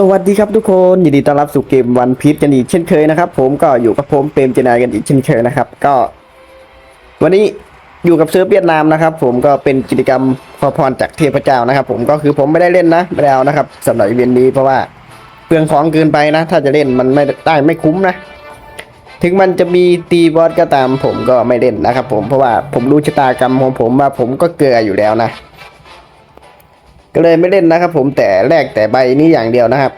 สวัสดีครับทุกคนยินดีต้อนรับสู่เกมวันพีชกันอีกเช่นเคยนะครับ ผมก็อยู่กับผมเปรมเจนายกันอีกเช่นเคยนะครับ ก็ วันนี้อยู่กับเซิร์ฟเวียดนามนะครับ ผมก็เป็นกิจกรรมขอพรจากเทพเจ้านะครับ ผมก็คือผมไม่ได้เล่นนะไม่ได้เอานะครับสำหรับเวนต์นี้เพราะว่าเปลืองของเกินไปนะ ถ้าจะเล่นมันไม่ได้ไม่คุ้มนะ ถึงมันจะมีตีบอสก็ตาม ผมก็ไม่เล่นนะครับ ผมเพราะว่าผมรู้ชะตากรรมของผมว่าผมก็เกลืออยู่แล้วนะ ก็เลยไม่เล่นนะครับ ผมแต่แลกแต่ใบนี้อย่างเดียวนะครับ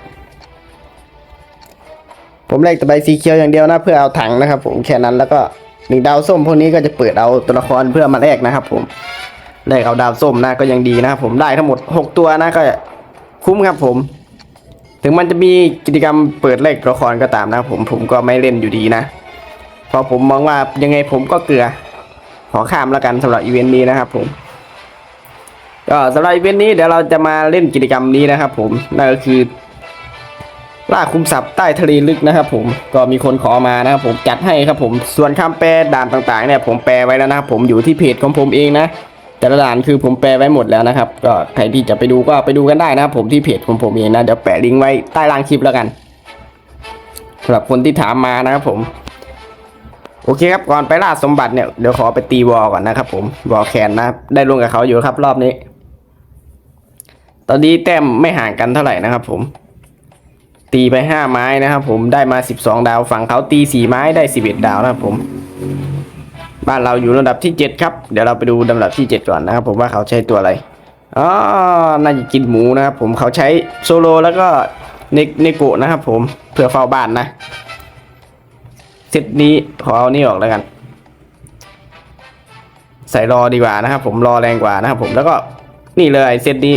ผมแลกแต่ใบสีเขียวอย่างเดียวนะ เพื่อเอาถังนะครับ ผมแค่นั้นแล้วก็หนึ่งดาวส้มพวกนี้ก็จะเปิดเอาตัวละครเพื่อมาแลกนะครับ ผมแลกเอาดาวส้มนะก็ยังดีนะครับผมได้ทั้งหมดหกตัวนะก็คุ้มครับผม ถึงมันจะมีกิจกรรมเปิดแลกตัวละครก็ตามนะครับผมผมก็ไม่เล่นอยู่ดีนะเพราะผมมองว่ายังไงผมก็เกลือขอข้ามแล้วกันสำหรับอีเวนต์นี้นะครับผม ก็สำหรับอีเวนต์นี้เดี๋ยวเราจะมาเล่นกิจกรรมนี้นะครับ ผมนั่นก็คือล่าคุมทรัพย์ใต้ทะเลลึกนะครับ ผมก็มีคนขอมานะครับ ผมจัดให้ครับ ผมส่วนคำแปลด่านต่างๆ เนี่ย ผมแปลไว้แล้วนะครับ ผมอยู่ที่เพจของผมเองนะแต่ละด่านคือผมแปลไว้หมดแล้วนะครับ ก็ใครที่จะไปดูก็ไปดูกันได้นะครับ ผมที่เพจของผมเองนะเดี๋ยวแปะลิงก์ไว้ใต้ล่างคลิปแล้วกันสำหรับคนที่ถามมานะครับ ผม โอเคครับก่อนไปล่าสมบัติเนี่ยเดี๋ยวขอไปตีวอลก่อนนะครับ ผมวอลแคนนะได้ลงกับเขาอยู่ครับ รอบนี้ ตอนนี้แต้มไม่ห่างกันเท่าไหร่นะครับผม ตีไปห้าไม้นะครับผมได้มาสิบสองดาวฝั่งเขาตีสี่ไม้ได้สิบเอ็ดดาวนะครับผม บ้านเราอยู่ลำดับที่เจ็ดครับ เดี๋ยวเราไปดูลำดับที่เจ็ดก่อนนะครับผมว่าเขาใช้ตัวอะไรอ๋อน่าจะกินหมูนะครับผมเขาใช้โซโลแล้วก็เนเนโกะนะครับผมเพื่อเฝ้าบ้านนะเซตนี้ขอเอานี่ออกแล้วกัน ใส่รอดีกว่านะครับผมรอแรงกว่านะครับผมแล้วก็นี่เลยเซตนี้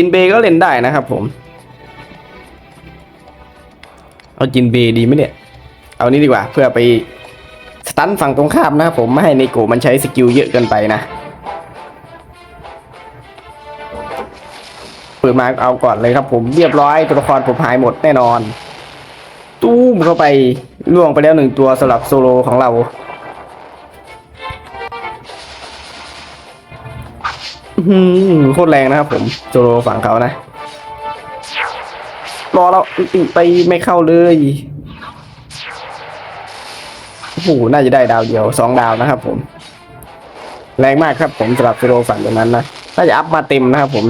จินเบย์ก็เล่นได้นะครับผม เอาจินเบย์ดีไหมเนี่ย เอานี้ดีกว่าเพื่อไปสตันฝั่งตรงข้ามนะครับผมไม่ให้ในโกมันใช้สกิลเยอะเกินไปนะเปิดมาเอาก่อนเลยครับผมเรียบร้อยตัวละครผมหายหมดแน่นอน ตู้มเข้าไปล่วงไปแล้วหนึ่งตัวสำหรับโซโลของเรา โคตรแรงนะครับผมโซโลฝั่งเขานะ รอเราติไปไม่เข้าเลยโอ้โหน่าจะได้ดาวเดียวสองดาวนะครับผม แรงมากครับผมสำหรับโซโลฝั่งตรงนั้นนะน่าจะอัพมาเต็มนะครับผม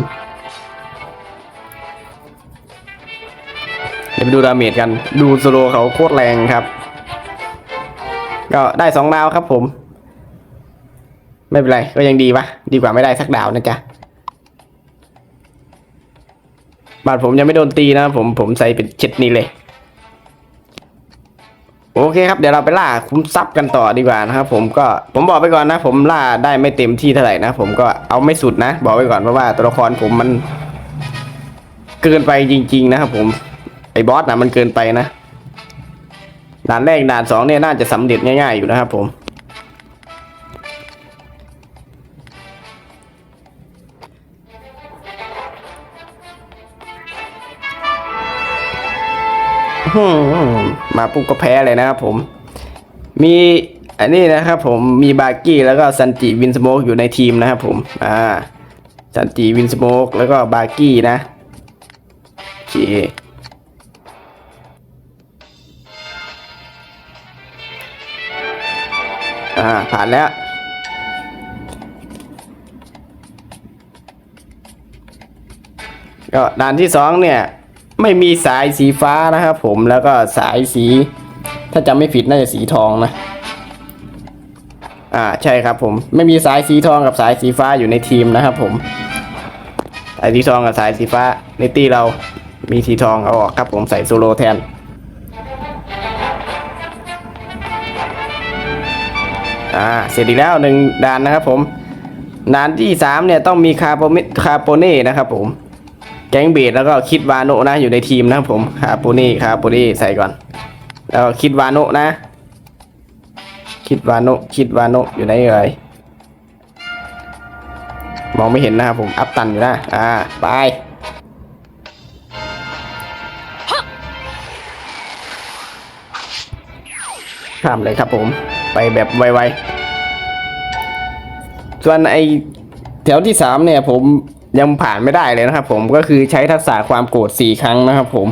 เดี๋ยวไปดูดาเมจกัน ดูโซโลเขาโคตรแรงครับ ก็ได้สองดาวครับผม ไม่เป็นไรก็ยังดีปะดีกว่าไม่ได้สักดาวนะจ๊ะบาดผมยังไม่โดนตีนะผมผมใส่เป็นเช็ดนี้เลย โอเคครับเดี๋ยวเราไปล่าคุ้มทรัพย์กันต่อดีกว่านะครับผมก็ผมบอกไปก่อนนะ ผมล่าได้ไม่เต็มที่เท่าไหร่นะผมก็เอาไม่สุดนะ บอกไว้ก่อนเพราะว่าตัวละครผมมันเกินไปจริง ๆ นะครับผมไอ้บอสนะมันเกินไปนะด่านแรกด่านสองเนี่ยน่าจะสำเร็จง่ายๆอยู่นะครับผม มาปุ๊บก็แพ้เลยนะครับผม มีอันนี้นะครับผมมีบาร์กี้แล้วก็ซันจิวินสโมกอยู่ในทีมนะครับผม อ่าซันจิวินสโมกแล้วก็บาร์กี้นะโอเคอ่าผ่านแล้วก็ด่านที่สองเนี่ย ไม่มีสายสีฟ้านะครับผมแล้วก็สายสี ถ้าจำไม่ผิดน่าจะสีทองนะ อ่าใช่ครับผม ไม่มีสายสีทองกับสายสีฟ้าอยู่ในทีมนะครับผมสายสีทองกับสายสีฟ้าในตีเรามีสีทองเอาออกครับผมใส่โซโลแทนอ่าเสร็จอีกแล้วหนึ่งด่านนะครับผมด่านที่สามเนี่ยต้องมีคาโปมิคาโปเน่นะครับผม แก๊งเบดแล้วก็คิดวาโนนะอยู่ในทีมนะครับผมคาโปนี่คาโปนี่ใส่ก่อน แล้วคิดวาโนนะ คิดวาโนคิดวาโนอยู่ไหนเอ่ยมองไม่เห็นนะครับผมอัพตันอยู่นะ อ่าไปข้ามเลยครับผมไปแบบไวๆ ส่วนไอแถวที่สามเนี่ยผม ยังผ่านไม่ได้เลยนะครับ ผมก็คือใช้ทักษะความโกรธสี่ครั้งนะครับผม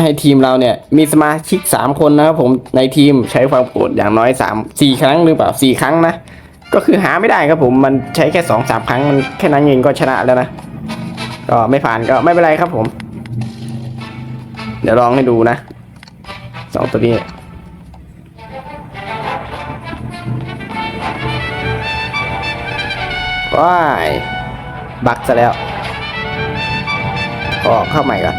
ให้ทีมเราเนี่ยมีสมาชิกสามคนนะครับ ผมในทีมใช้ความโกรธอย่างน้อยสามสี่ครั้งหรือเปล่าสี่ครั้งนะก็คือหาไม่ได้ครับผมมันใช้แค่สองสามครั้งมันแค่นั้นเองก็ชนะแล้วนะก็ไม่ผ่านก็ไม่เป็นไรครับผม เดี๋ยวลองให้ดูนะสองตัวนี้ว้าย บักซะแล้วขอเข้าใหม่ก่อน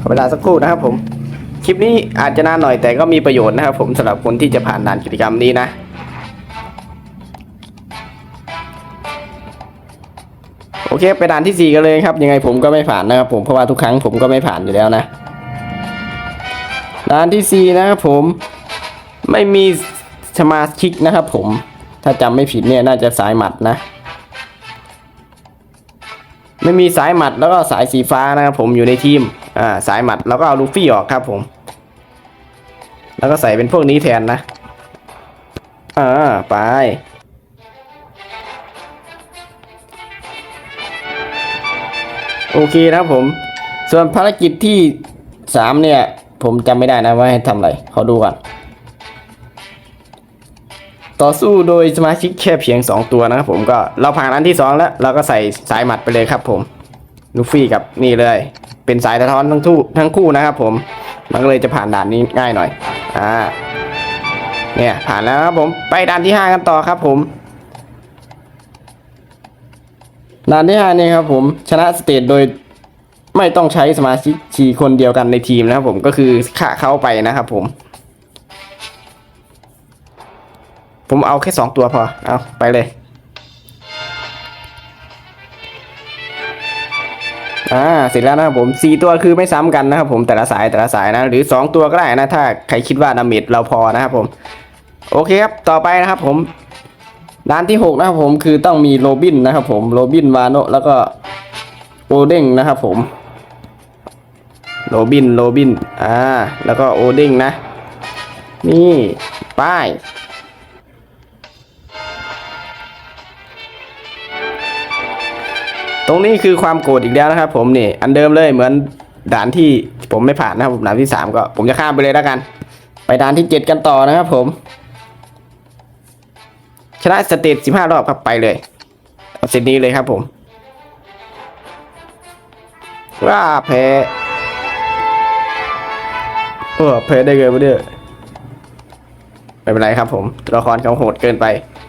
ขอเวลาสักครู่นะครับผม คลิปนี้อาจจะนานหน่อยแต่ก็มีประโยชน์นะครับผมสำหรับคนที่จะผ่านด่านกิจกรรมนี้นะโอเคไปด่านที่สี่กันเลยครับ ยังไงผมก็ไม่ผ่านนะครับผมเพราะว่าทุกครั้งผมก็ไม่ผ่านอยู่แล้วนะด่านที่สี่นะครับผมไม่มีสมาชิกนะครับผมถ้าจำไม่ผิดเนี่ยน่าจะสายหมัดนะ ไม่มีสายหมัดแล้วก็สายสีฟ้านะครับผมอยู่ในทีมอ่าสายหมัดแล้วก็เอาลูฟี่ออกครับผม แล้วก็ใส่เป็นพวกนี้แทนนะอ่าไปโอเคนะผม ส่วนภารกิจที่สามเนี่ย ผมจำไม่ได้นะว่าให้ทำอะไรขอดูก่อน ต่อสู้โดยสมาชิกแค่เพียง 2 ตัวนะครับผมก็เราผ่านอันที่ 2 แล้วเราก็ใส่สายหมัดไปเลยครับผมลูฟี่กับนี่เลย เป็นสายสะท้อนทั้งคู่ทั้งคู่นะครับผมมันก็เลยจะผ่านด่านนี้ง่ายหน่อยอ่าเนี่ยผ่านแล้วครับผมไปด่านที่ 5 กันต่อครับผมด่านที่ 5 นี่ครับผมชนะสเตจโดยไม่ต้องใช้สมาชิกชีคนเดียวกันในทีมนะครับผมก็คือฆ่าเข้าไปนะครับผม ผมเอาแค่สองตัวพอ เอาไปเลย อ่าเสร็จแล้วนะครับผมสี่ตัวคือไม่ซ้ำกันนะครับผมแต่ละสายแต่ละสายนะ หรือสองตัวก็ได้นะ ถ้าใครคิดว่าดาเมจเราพอนะครับผม โอเคครับ ต่อไปนะครับผมด้านที่หกนะครับผมคือต้องมีโรบินนะครับผมโรบินวาโนแล้วก็โอเด้งนะครับผมโรบินโรบินอ่าแล้วก็โอเด้งนะ นี่ ป้าย ตรงนี้คือความโกรธอีกแล้วนะครับ ผมนี่อันเดิมเลยเหมือนด่านที่ผมไม่ผ่านนะครับผมด่านที่สามก็ผมจะข้ามไปเลยแล้วกัน ไปด่านที่เจ็ดกันต่อนะครับผม ชนะสเตจสิบห้ารอบครับไปเลยเอาเซตนี้เลยครับผมว่าแพ้เออแพ้ได้เกินไปเด้อไม่เป็นไรครับผม ตัวละครเขาโหดเกินไป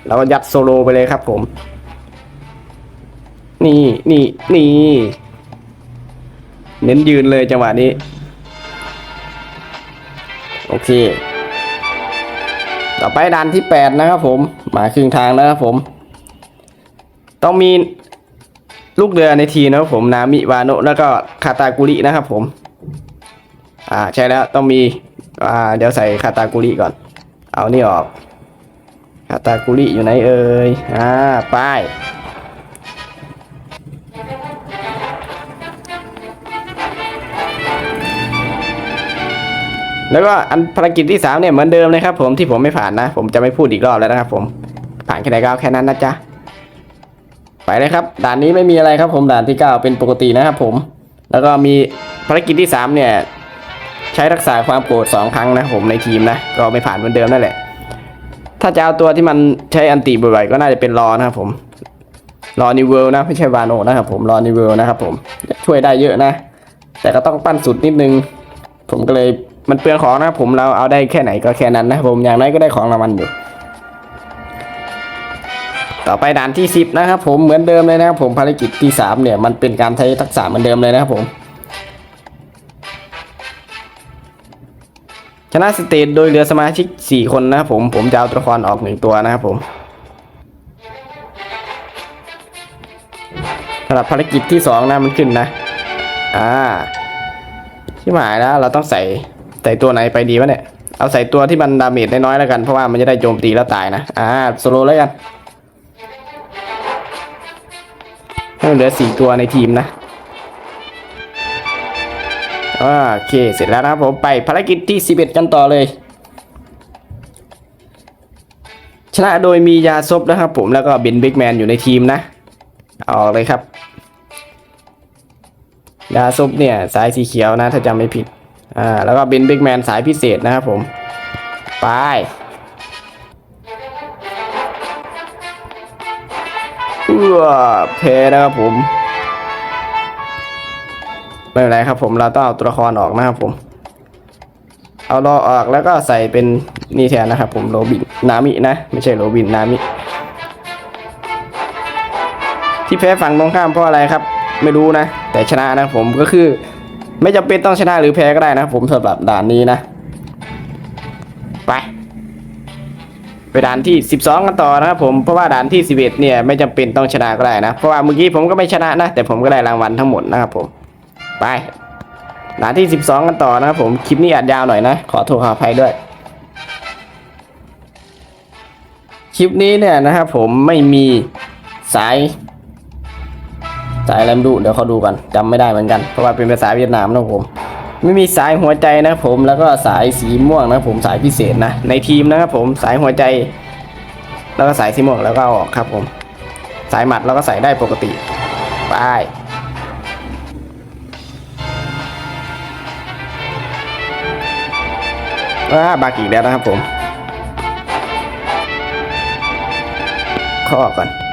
เราก็ยัดโซโลไปเลยครับผม นี่นี่นี่ เน้นยืนเลยจังหวะนี้ โอเค ต่อไปด่านที่แปดนะครับผม มาครึ่งทางแล้วครับผม ต้องมีลูกเรือในทีนะครับผมนามิวาโนะแล้วก็คาตากุรินะครับผม อ่าใช่แล้วต้องมีอ่าเดี๋ยวใส่คาตากุริก่อน เอานี่ออกคาตากุริอยู่ไหนเอ่ยอ่าป้าย แล้วก็อันภารกิจที่สามเนี่ยเหมือนเดิมเลยครับผมที่ผมไม่ผ่านนะ ผมจะไม่พูดอีกรอบแล้วนะครับผมผ่านแค่ไหนก็เอาแค่นั้นนะจ๊ะไปเลยครับ ด่านนี้ไม่มีอะไรครับ ผมด่านที่เก้าเป็นปกตินะครับผม แล้วก็มีภารกิจที่สามเนี่ย ใช้รักษาความโกรธสองครั้งนะผมในทีมนะก็ไม่ผ่านเหมือนเดิมนั่นแหละ ถ้าจะเอาตัวที่มันใช้อันติบ่อยๆก็น่าจะเป็นรอนะครับผมรอนิเวลนะไม่ใช่วานโนนะครับผมรอนิเวลนะครับผมช่วยได้เยอะนะ แต่ก็ต้องปั้นสุดนิดนึง ผมก็เลย มันเปลืองของนะครับผมเราเอาได้แค่ไหนก็แค่นั้นนะผมอย่างน้อยก็ได้ของรางวัลอยู่ ต่อไปด่านที่สิบนะครับผมเหมือนเดิมเลยนะครับผมภารกิจที่สามเนี่ยมันเป็นการใช้ทักษะเหมือนเดิมเลยนะครับผมชนะสเตจโดยเหลือสมาชิกสี่คนนะครับผมผมจะเอาตัวละครออกหนึ่งตัวนะครับผมสำหรับภารกิจที่สองนะมันขึ้นนะ อ่า ที่หมายแล้วเราต้องใส่ ใส่ตัวไหนไปดีวะเนี่ย เอาใส่ตัวที่มันดาเมจน้อยๆแล้วกัน เพราะว่ามันจะได้โจมตีแล้วตายนะ อ่าโซโลแล้วกันให้มันเหลือสี่ตัวในทีมนะโอเค เสร็จแล้วนะครับผมไปภารกิจที่สิบเอ็ดกันต่อเลย ชนะโดยมียาซบนะครับผมแล้วก็เบนบิ๊กแมนอยู่ในทีมนะ ออกเลยครับดาซุปเนี่ย สายสีเขียวนะ ถ้าจำไม่ผิด อ่าแล้วก็เบนบิ๊กแมนสายพิเศษนะครับผม ไป เอื้อแพ้นะครับผม ไม่เป็นไรครับผมเราต้องเอาตัวละครออกนะครับผม เอารอออกแล้วก็ใส่เป็นนี่แทนนะครับผมโรบินนามินะ ไม่ใช่โรบินนามิที่แพ้ฝั่งตรงข้ามเพราะอะไรครับ ไม่รู้นะ แต่ชนะนะผมก็คือ ไม่จำเป็นต้องชนะหรือแพ้ก็ได้นะผมสำหรับด่านนี้นะ ไป ไปด่านที่ 12 กันต่อนะครับผมเพราะว่าด่านที่ 11 เนี่ยไม่จำเป็นต้องชนะก็ได้นะเพราะว่าเมื่อกี้ผมก็ไม่ชนะนะ แต่ผมก็ได้รางวัลทั้งหมดนะครับผมไปด่านที่ 12 กันต่อนะครับผมคลิปนี้อาจยาวหน่อยนะ ขอโทษขออภัยด้วยคลิปนี้เนี่ยนะครับผมไม่มีสาย สายอะไรไม่รู้เดี๋ยวเขาดูกันจำไม่ได้เหมือนกันเพราะว่าเป็นภาษาเวียดนามนะครับผม ไม่มีสายหัวใจนะผมแล้วก็สายสีม่วงนะผมสายพิเศษนะในทีมนะครับผมสายหัวใจ แล้วก็สายสีม่วงแล้วก็ออกครับผม สายหมัดเราก็ใส่ได้ปกติไปว้าบากิแล้วนะครับผมข้อก่อน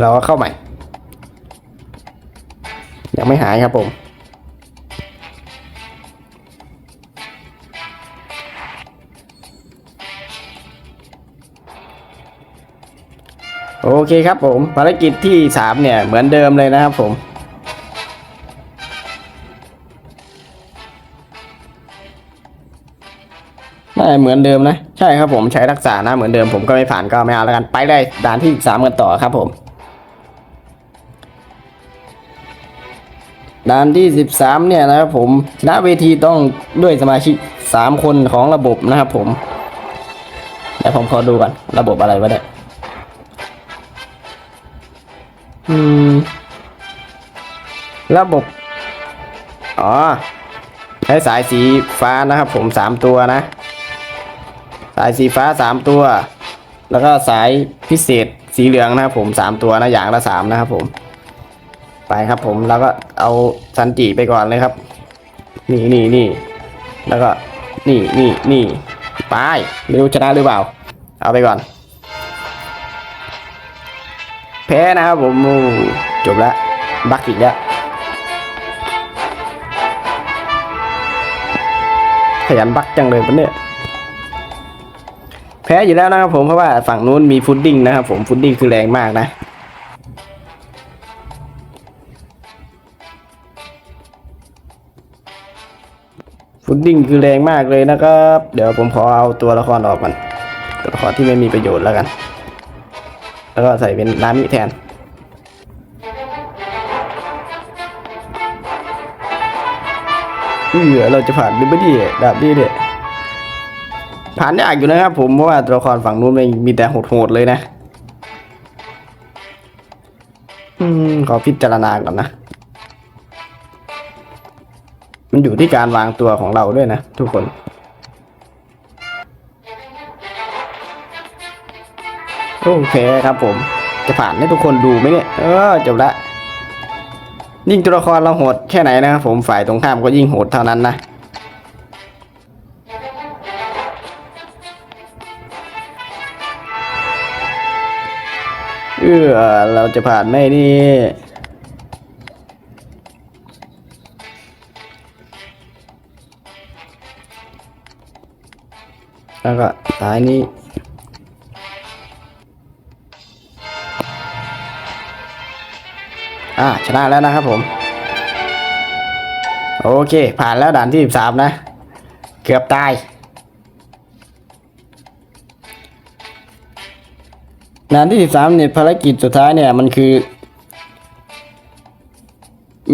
เราก็เข้าใหม่ ยังไม่หายครับผม โอเคครับผม ภารกิจที่สามเนี่ย เหมือนเดิมเลยนะครับผมน่าเหมือนเดิมนะ ใช่ครับผมใช้รักษานะเหมือนเดิมผมก็ไม่ผ่านก็ไม่เอาแล้วกัน ไปเลยด่านที่สามกันต่อครับผม ด่านที่สิบสามเนี่ยนะครับผมชนะเวทีต้องด้วยสมาชิกสามคนของระบบนะครับผมเดี๋ยวผมขอดูก่อนระบบอะไรวะเนี่ยอืม ระบบ อ๋อใช้สายสีฟ้านะครับผมสามตัวนะ สายสีฟ้าสามตัว แล้วก็สายพิเศษสีเหลืองนะครับผมสามตัวนะอย่างละสามนะครับผม ครับ ผมแล้วก็เอาซันจิไปก่อนเลยครับ นี่นี่นี่แล้วก็นี่นี่นี่ไปไม่รู้ชนะหรือเปล่า เอาไปก่อน แพ้นะครับผมจบแล้วบักอีกแล้วขยันบักจังเลยปะเนี่ยแพ้อยู่แล้วนะครับผมเพราะว่าฝั่งนู้นมีฟุตดิ้งนะครับผมฟุตดิ้งคือแรงมากนะ ฟุตดิ้งคือแรงมากเลยนะครับ เดี๋ยวผมขอเอาตัวละครออกก่อนตัวละครที่ไม่มีประโยชน์แล้วกัน แล้วก็ใส่เป็นนามิแทนเออเราจะผ่านหรือไม่ดีดาบดีเด็ผ่านยากอยู่นะครับผมเพราะว่าตัวละครฝั่งนู้นมันมีแต่โหดๆเลยนะ อืมขอพิจารณาก่อนนะ มันอยู่ที่การวางตัวของเราด้วยนะ ทุกคน โอเคครับผม จะผ่านให้ทุกคนดูไหมเนี่ย เออจบละ ยิ่งตัวละครเราโหดแค่ไหนนะครับผมฝ่ายตรงข้ามก็ยิ่งโหดเท่านั้นนะเออเราจะผ่านไหมนี่ แล้วก็ท้ายนี้อ่าชนะแล้วนะครับผม โอเค ผ่านแล้วด่านที่ 13 นะ เกือบตาย ด่านที่ 13เนี่ยภารกิจสุดท้ายเนี่ย มันคือ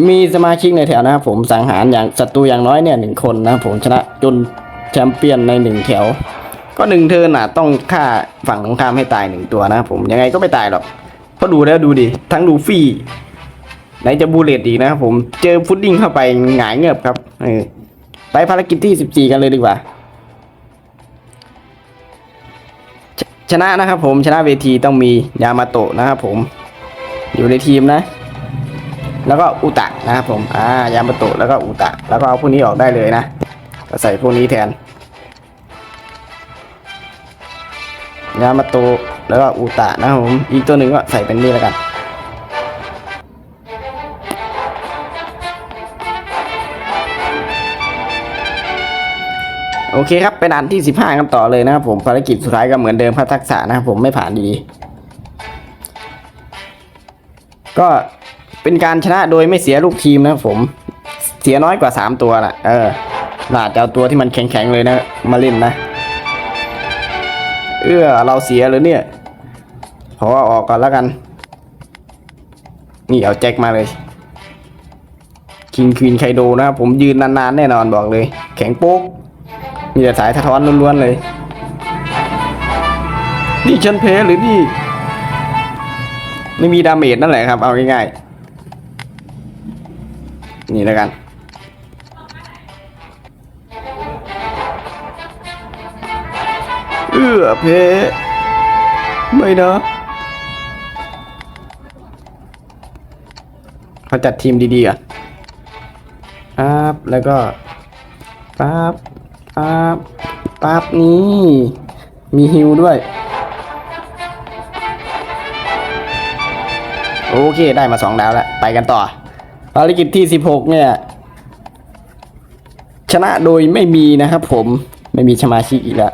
มีสมาชิกในแถวนะครับผมสังหารอย่างศัตรูอย่างน้อยเนี่ยหนึ่งคนนะผมชนะจนแชมเปี้ยนในหนึ่งแถว ก็หนึ่งเทิร์นอะต้องฆ่าฝั่งตรงข้ามให้ตายหนึ่งตัวนะครับผมยังไงก็ไม่ตายหรอกเพราะดูแล้วดูดิทั้งลูฟี่ไหนจะบูเลตอีกนะครับผมเจอฟุตดิ้งเข้าไปหงายเงือบครับเออไปภารกิจที่สิบสี่กันเลยดีกว่าชชนะนะครับผมชนะเวทีต้องมียามาโตะนะครับผมอยู่ในทีมนะ แล้วก็อุตะนะครับผมอ่ายามาโตะแล้วก็อุตะ แล้วก็เอาพวกนี้ออกได้เลยนะก็ใส่พวกนี้แทน ยามาโตแล้วก็อุตะนะครับผม อีกตัวหนึ่งก็ใส่เป็นนี่แล้วกัน โอเคครับเป็นอันที่ 15กันต่อเลยนะครับผมภารกิจสุดท้ายก็เหมือนเดิมพัฒทักษะนะครับผมไม่ผ่านดีก็เป็นการชนะโดยไม่เสียลูกทีมนะครับผมเสียน้อยกว่า 3 ตัวนะเออน่าจะเอาตัวที่มันแข็งๆเลยนะ มาเล่นนะ เออเราเสียเลยเนี่ยขออาออกก่อนแล้วกัน นี่เอาแจ็คมาเลยคิงควีนไคโดนะครับผมยืนนานๆแน่นอนบอกเลย แข็งโป๊กมีแต่สายสะท้อนล้วนๆเลย นี่ฉันเพหรือนี่ ไม่มีดาเมจนั่นแหละครับ เอาง่ายๆ นี่แล้วกัน เอื้อเพไม่นะ เขาจัดทีมดีๆอะปั๊บแล้วก็ปั๊บปั๊บปั๊บนี่มีฮิวด้วย โอเค ได้มาสองดาวแล้ว ไปกันต่อ ภารกิจที่สิบหกเนี่ย ชนะโดยไม่มีนะครับผมไม่มีสมาชิกอีกแล้ว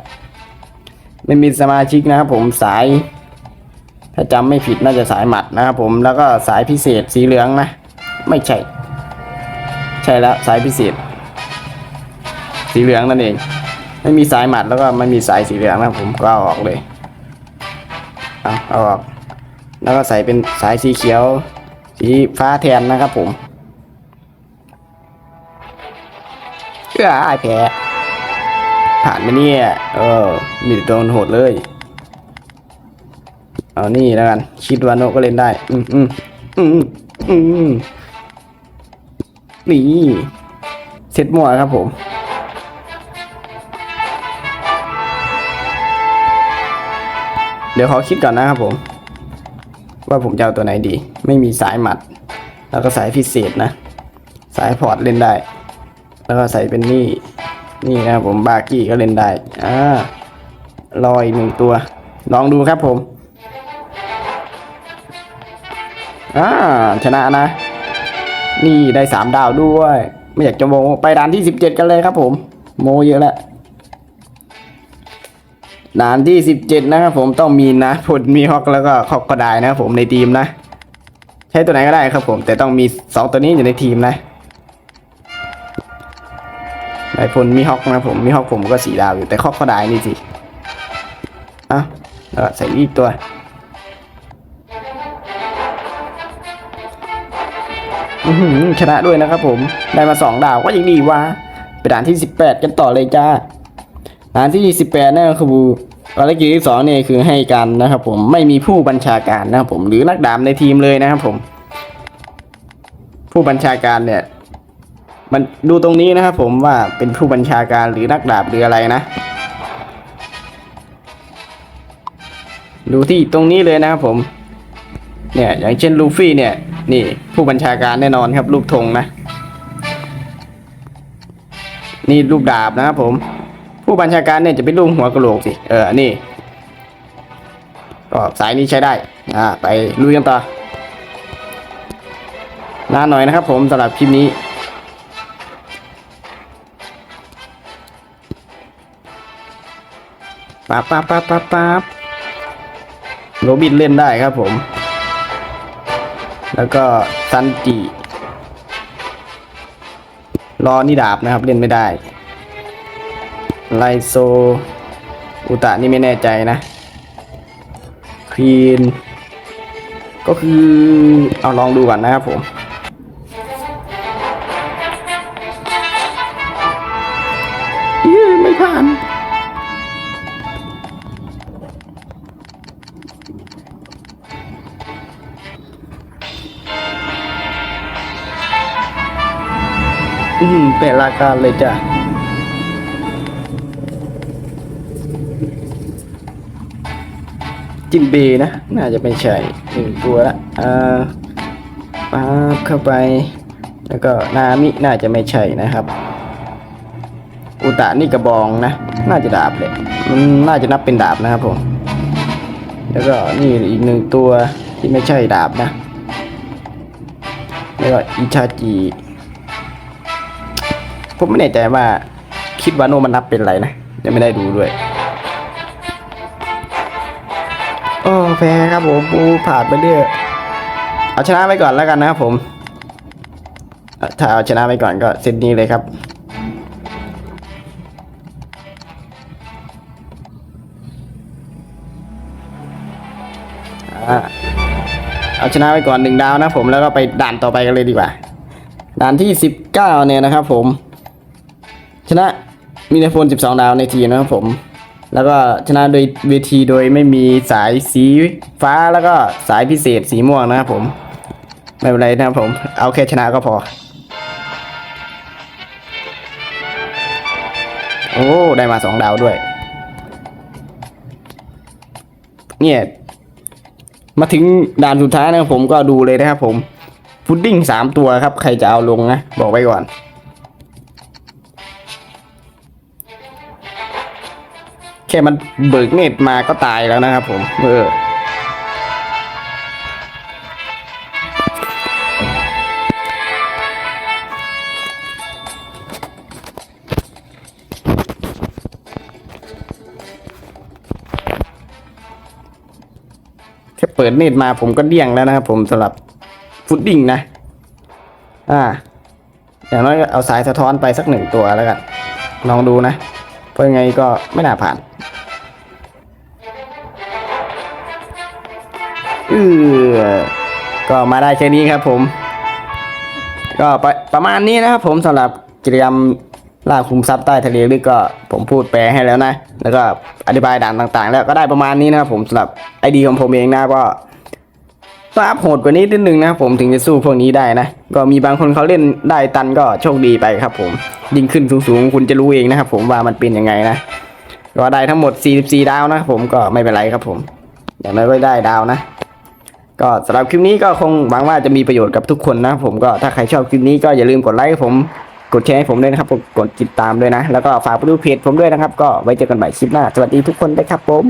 ไม่มีสมาชิกนะครับผมสาย ถ้าจำไม่ผิดน่าจะสายหมัดนะครับผมแล้วก็สายพิเศษสีเหลืองนะ ไม่ใช่ ใช่แล้วสายพิเศษ สีเหลืองนั่นเอง ไม่มีสายหมัดแล้วก็ไม่มีสายสีเหลืองนะครับผมก็เอาออกเลยเอาเอาออกแล้วก็ใส่เป็นสายสีเขียว สีฟ้าแทนนะครับผมเอ้อไอแพ้ ผ่านไหมเนี่ย เออ มีแต่ตัวโหดเลย เอานี่แล้วกัน คิดว่าโนก็เล่นได้ อืมอืมอืมอืมนี่เซตมั่วครับผมเดี๋ยวขอคิดก่อนนะครับผม ว่าผมจะเอาตัวไหนดี ไม่มีสายหมัด แล้วก็สายพิเศษนะ สายพอร์ตเล่นได้ แล้วก็ใส่เป็นนี่ นี่นะครับผมบากี้ก็เล่นได้อ่าลอยหนึ่งตัว ลองดูครับผมอ่าชนะนะ นี่ได้สามดาวด้วย ไม่อยากจะโมไปด่านที่สิบเจ็ดกันเลยครับผม โมเยอะแล้วด่านที่สิบเจ็ดนะครับผมต้องมีนะพลมีฮอกแล้วก็คอกกระไดนะครับผมในทีมนะ ใช้ตัวไหนก็ได้ครับผม แต่ต้องมีสองตัวนี้อยู่ในทีมนะ นายพลมีฮอกนะผมมีฮอกผมก็สีดาวอยู่แต่คอกกระได้นี่สิอะแล้วใส่อีกตัวชนะด้วยนะครับผมได้มาสองดาวก็ยังดีวะไปด่านที่สิบแปดกันต่อเลยจ้าด่านที่สิบแปดนั่นก็คือภารกิจที่สองเนี่ยคือให้กันนะครับผมไม่มีผู้บัญชาการนะครับผมหรือนักดาบในทีมเลยนะครับผม ผู้บัญชาการเนี่ย มันดูตรงนี้นะครับผมว่าเป็นผู้บัญชาการหรือนักดาบหรืออะไรนะ ดูที่ตรงนี้เลยนะครับผม เนี่ยอย่างเช่นลูฟี่เนี่ย นี่ผู้บัญชาการแน่นอนครับลูกธงนะ นี่ลูกดาบนะครับผม ผู้บัญชาการเนี่ยจะเป็นลูกหัวกะโหลกสิ เออ นี่ ก็สายนี้ใช้ได้ อ่า ไปลุยกันต่อนานหน่อยนะครับผมสำหรับคลิปนี้ ปั๊บปั๊บปั๊บปั๊บปั๊บโรบินเล่นได้ครับผม แล้วก็ซันจิรอนี่ดาบนะครับเล่นไม่ได้ ไลโซ อุตะนี่ไม่แน่ใจนะ ควีน ก็คือเอาลองดูก่อนนะครับผม ราการเลยจ้ะจินเบนะ น่าจะไม่ใช่หนึ่งตัวละอ่าป๊าบเข้าไป แล้วก็นามิน่าจะไม่ใช่นะครับ อุตะนี่กระบองนะ น่าจะดาบเลยมันน่าจะนับเป็นดาบนะครับผม แล้วก็นี่อีกหนึ่งตัวที่ไม่ใช่ดาบนะ แล้วก็อิชาจิ ผมไม่แน่ใจว่าคิดว่าโนมันนับเป็นอะไรนะยังไม่ได้ดูด้วยโอ้แพ้ครับผมปูผ่านไปเรื่อยเอาชนะไปก่อนแล้วกันนะครับผมเอ่อถ้าเอาชนะไปก่อนก็เซตนี้เลยครับอ่าเอาชนะไปก่อนหนึ่งดาวนะผมแล้วก็ไปด่านต่อไปกันเลยดีกว่า ด่านที่สิบเก้าเนี่ยนะครับผมชนะ มีในโฟนสิบสองดาวในทีมนะครับผม แล้วก็ชนะโดยเวทีโดยไม่มีสายสีฟ้าแล้วก็สายพิเศษสีม่วงนะครับผม ไม่เป็นไรนะครับผม เอาแค่ชนะก็พอ โอ้ ได้มาสองดาวด้วย เนี่ยมาถึงด่านสุดท้ายนะครับผมก็ดูเลยนะครับผม พุดดิ้งสามตัวครับ ใครจะเอาลงนะ บอกไว้ก่อน แค่มันเบิกเนตมาก็ตายแล้วนะครับผมเออแค่เปิดเนตมาผมก็เดี่ยงแล้วนะครับผมสำหรับฟุตดิ้งนะ อ่า อย่างน้อยก็เอาสายสะท้อนไปสักหนึ่งตัวแล้วกัน ลองดูนะ เพราะยังไงก็ไม่น่าผ่าน ออก็มาได้แค่นี้ครับผม ก็ประประมาณนี้นะครับผมสำหรับกิจกรรมล่าคุมทรัพย์ใต้ทะเลลึกก็ผมพูดแปลให้แล้วนะ แล้วก็อธิบายด่านต่างๆ แล้วก็ได้ประมาณนี้นะครับผมสำหรับไอดีของผมเองนะก็ต้องอัพโหดกว่านี้นิดนึงนะครับผมถึงจะสู้พวกนี้ได้นะ ก็มีบางคนเขาเล่นได้ตันก็โชคดีไปครับ ผม ยิ่งขึ้นสูงๆคุณจะรู้เองนะครับผมว่ามันเป็นยังไงนะ ก็ได้ทั้งหมด 44 ดาวนะผมก็ไม่เป็นไรครับผม อย่างน้อยก็ได้ดาวนะ ก็สำหรับคลิปนี้ก็คงหวังว่าจะมีประโยชน์กับทุกคนนะผมก็ถ้าใครชอบคลิปนี้ก็อย่าลืมกดไลค์ให้ผมกดแชร์ให้ผมด้วยนะครับผมกดติดตามด้วยนะ แล้วก็ฝากไปดูเพจผมด้วยนะครับ ก็ไว้เจอกันใหม่คลิปหน้า สวัสดีทุกคนด้วยครับผม